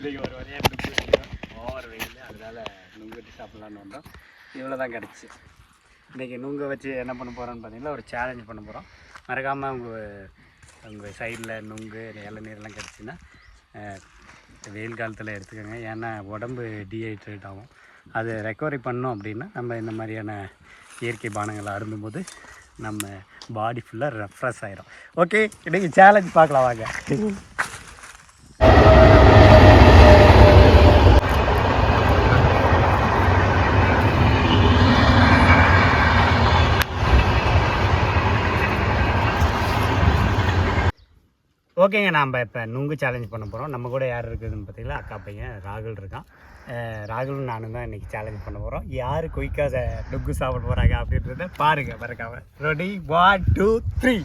இன்றைக்கி ஒரு வரையாக நுங்கு ஓவர் வெயில் அதனால் நுங்கு வச்சு சாப்பிட்லான்னு வந்தோம் இவ்வளோ தான் கிடச்சி இன்றைக்கி நுங்கு வச்சு என்ன பண்ண போகிறோன்னு பார்த்தீங்கன்னா ஒரு சேலஞ்ச் பண்ண போகிறோம் மறக்காமல் உங்கள் உங்கள் சைடில் நுங்கு இளநீர்லாம் கிடச்சின்னா வெயில் காலத்தில் எடுத்துக்கோங்க ஏன்னா உடம்பு டீஹைட்ரேட் ஆகும் அது ரெக்கவரி பண்ணோம் அப்படின்னா நம்ம இந்த மாதிரியான இயற்கை பானங்களை அருந்தும்போது நம்ம பாடி ஃபுல்லாக ரெஃப்ரெஷ் ஆயிரும் ஓகே இன்றைக்கி சேலஞ்ச் பார்க்கலாம் வாங்க. ஓகேங்க நாம் இப்போ நுங்கு சேலஞ்ச் பண்ண போகிறோம் நம்ம கூட யார் இருக்குதுன்னு பார்த்தீங்களா அக்கா பையன் ராகுல் இருக்கான். அஹ் ராகுலும் நானும் தான் இன்றைக்கி சேலஞ்ச் பண்ண போகிறோம் யார் குயிக்காக நுங்கு சாப்பிட போகிறாங்க அப்படின்றத பாருங்கள் மறக்காம. ரெடி ஒன் டூ த்ரீ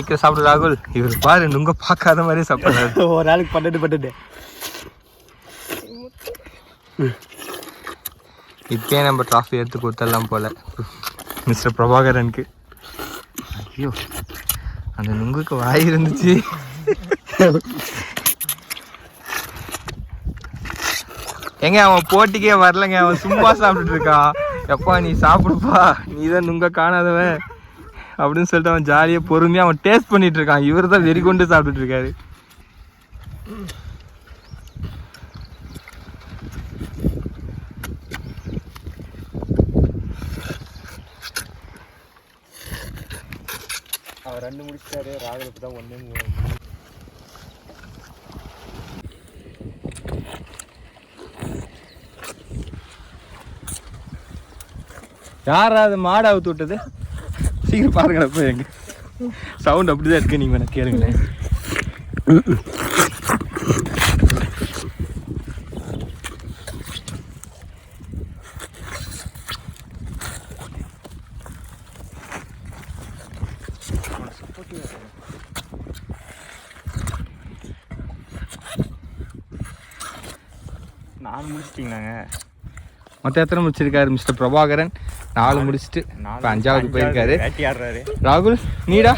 சீக்கிரம் சாப்பிடு ராகுல். இவர் பாரு நுங்க பார்க்காத மாதிரியே சாப்பிட்றாரு. ஒரு நாளைக்கு பன்னெண்டு பன்னெண்டு. இப்பயே நம்ம ட்ராஃபி எடுத்து கொடுத்துடலாம் போல. மிஸ்டர் பிரபாகரனுக்கு. ஐயோ அந்த நுங்குக்கு வாய் இருந்துச்சு. எங்க அவன் போட்டிக்கே வரலங்க. அவன் சும்மா சாப்பிட்டுட்டு இருக்கான். எப்பா நீ சாப்பிடுப்பா. நீ தான் நுங்க காணாதவன். அப்படின்னு சொல்லிட்டு அவன் ஜாலியாக பொறுமையாக அவன் டேஸ்ட் பண்ணிட்டு இருக்கான். இவர் தான் வெறி கொண்டு சாப்பிட்டுட்டு இருக்காரு. அவர் ரெண்டு முடிச்சிட்டாரு ராகுலுக்கு தான் ஒன்று யாரா அது மாடு அவுத்து விட்டது? சீக்கிரம் பாருங்களேன் போய் எங்க. சவுண்ட் அப்படிதான் இருக்கு நீங்க வேணா கேளுங்களேன். நாலு முடிச்சிட்டிங்களாங்க? மொத்தம் எத்தனை முடிச்சிருக்காரு மிஸ்டர் பிரபாகரன்? நாலு முடிச்சுட்டு இப்போ அஞ்சாவது போயிருக்காரு. ராகுல் நீடா.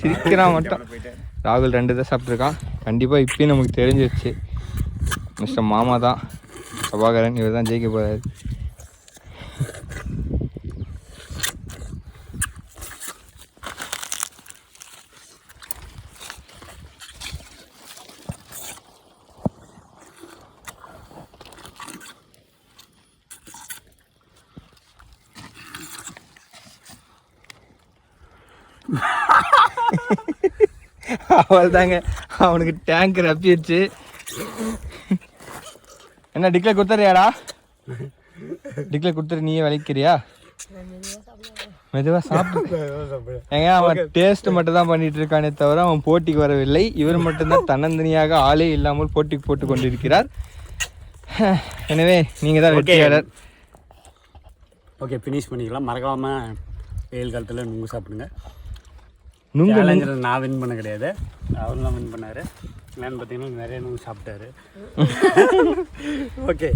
சிரிக்கிறான் மட்டும். ராகுல் ரெண்டு தான் சாப்பிட்ருக்கான் கண்டிப்பாக இப்பயும் நமக்கு தெரிஞ்சிருச்சு மிஸ்டர் மாமா தான் பிரபாகரன் இவர் தான் ஜெயிக்க போகிறாரு அவள் தாங்க அவனுக்கு டேங்க் ரப்பிடுச்சு. என்ன டிக்ளேர் கொடுத்துறியாடா? டிக்ளேர் கொடுத்துரு நீயே விளைக்கிறியா மெதுவாக சாப்பிட்டு ஏங்க அவன் டேஸ்ட் மட்டும் தான் பண்ணிட்டு இருக்கானே தவிர அவன் போட்டிக்கு வரவில்லை. இவர் மட்டும்தான் தன்னந்தனியாக ஆளே இல்லாமல் போட்டிக்கு போட்டு கொண்டிருக்கிறார். எனவே நீங்கள் தான் வெற்றியாளர். ஓகே ஃபினிஷ் பண்ணிக்கலாம். மறக்காமல் வெயில் காலத்தில் நுங்கு சாப்பிடுங்க. சேலஞ்சில் நான் வின் பண்ண கிடையாது. அவர் தான் வின் பண்ணார். என்னன்னு பார்த்தீங்கன்னா நிறைய நுங்கு சாப்பிட்டாரு. ஓகே.